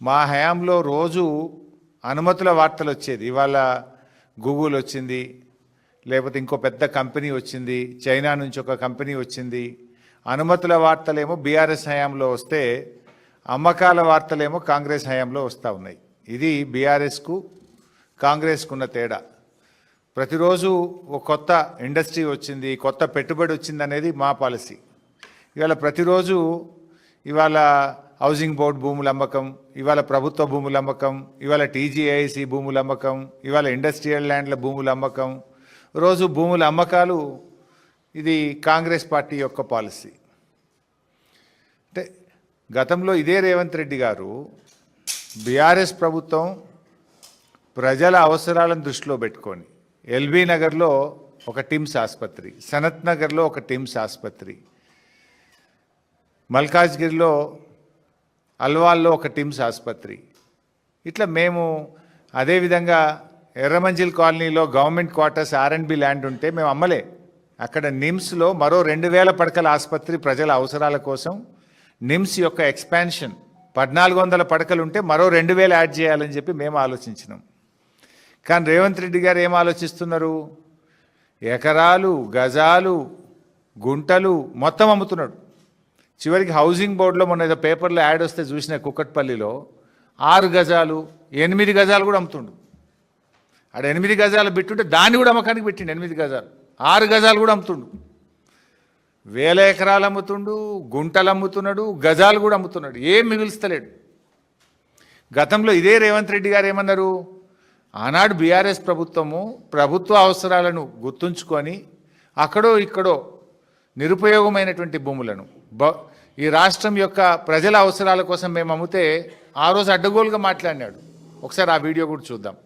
మా హయాంలో రోజు అనుమతుల వార్తలు వచ్చేది ఇవాళ గూగుల్ వచ్చింది లేకపోతే ఇంకో పెద్ద కంపెనీ వచ్చింది చైనా నుంచి ఒక కంపెనీ వచ్చింది. అనుమతుల వార్తలేమో బీఆర్ఎస్ హయాంలో వస్తే అమ్మకాల వార్తలేమో కాంగ్రెస్ హయాంలో వస్తూ ఉన్నాయి. ఇది బీఆర్ఎస్కు కాంగ్రెస్కు ఉన్న తేడా. ప్రతిరోజు ఒక కొత్త ఇండస్ట్రీ వచ్చింది కొత్త పెట్టుబడి వచ్చింది అనేది మా పాలసీ. ఇవాళ ప్రతిరోజు ఇవాళ హౌసింగ్ బోర్డ్ భూముల అమ్మకం ఇవాళ ప్రభుత్వ భూముల అమ్మకం ఇవాళ టీజీఐసి భూముల అమ్మకం ఇవాళ ఇండస్ట్రియల్ ల్యాండ్ల భూముల అమ్మకం. రోజు భూముల అమ్మకాలు ఇది కాంగ్రెస్ పార్టీ యొక్క పాలసీ. అంటే గతంలో ఇదే రేవంత్ రెడ్డి గారు బీఆర్ఎస్ ప్రభుత్వం ప్రజల అవసరాలను దృష్టిలో పెట్టుకొని ఎల్బీ నగర్లో ఒక టిమ్స్ ఆసుపత్రి సనత్ నగర్లో ఒక టిమ్స్ ఆసుపత్రి మల్కాజ్గిరిలో అల్వాల్లో ఒక టిమ్స్ ఆసుపత్రి. ఇట్లా మేము అదేవిధంగా ఎర్రమంజిల్ కాలనీలో గవర్నమెంట్ క్వార్టర్స్ ఆర్ ల్యాండ్ ఉంటే మేము అమ్మలే. అక్కడ నిమ్స్లో మరో రెండు వేల పడకల ఆసుపత్రి ప్రజల అవసరాల కోసం నిమ్స్ యొక్క ఎక్స్పాన్షన్ పద్నాలుగు వందల పడకలు ఉంటే మరో రెండు వేలు యాడ్ చేయాలని చెప్పి మేము ఆలోచించినాం. కానీ రేవంత్ రెడ్డి గారు ఏం ఆలోచిస్తున్నారు? ఎకరాలు గజాలు గుంటలు మొత్తం అమ్ముతున్నాడు. చివరికి హౌసింగ్ బోర్డులో మొన్న ఏదో పేపర్లో యాడ్ వస్తే చూసిన కుక్కట్పల్లిలో ఆరు గజాలు ఎనిమిది గజాలు కూడా అమ్ముతుండు. ఆడ ఎనిమిది గజాలు పెట్టుంటే దాన్ని కూడా అమ్మకానికి పెట్టిండు ఎనిమిది గజాలు. ఆరు గజాలు కూడా అమ్ముతుండు. వేల ఎకరాలు అమ్ముతుండు గుంటలు అమ్ముతున్నాడు గజాలు కూడా అమ్ముతున్నాడు. ఏం మిగులుస్తలేడు. గతంలో ఇదే రేవంత్ రెడ్డి గారు ఏమన్నారు? ఆనాడు బీఆర్ఎస్ ప్రభుత్వము ప్రభుత్వ అవసరాలను గుర్తుంచుకొని అక్కడో ఇక్కడో నిరుపయోగమైనటువంటి భూములను ఈ రాష్ట్రం యొక్క ప్రజల అవసరాల కోసం మేము అమ్మితే ఆ రోజు అడ్డగోలుగా మాట్లాడినాడు. ఒకసారి ఆ వీడియో కూడా చూద్దాం.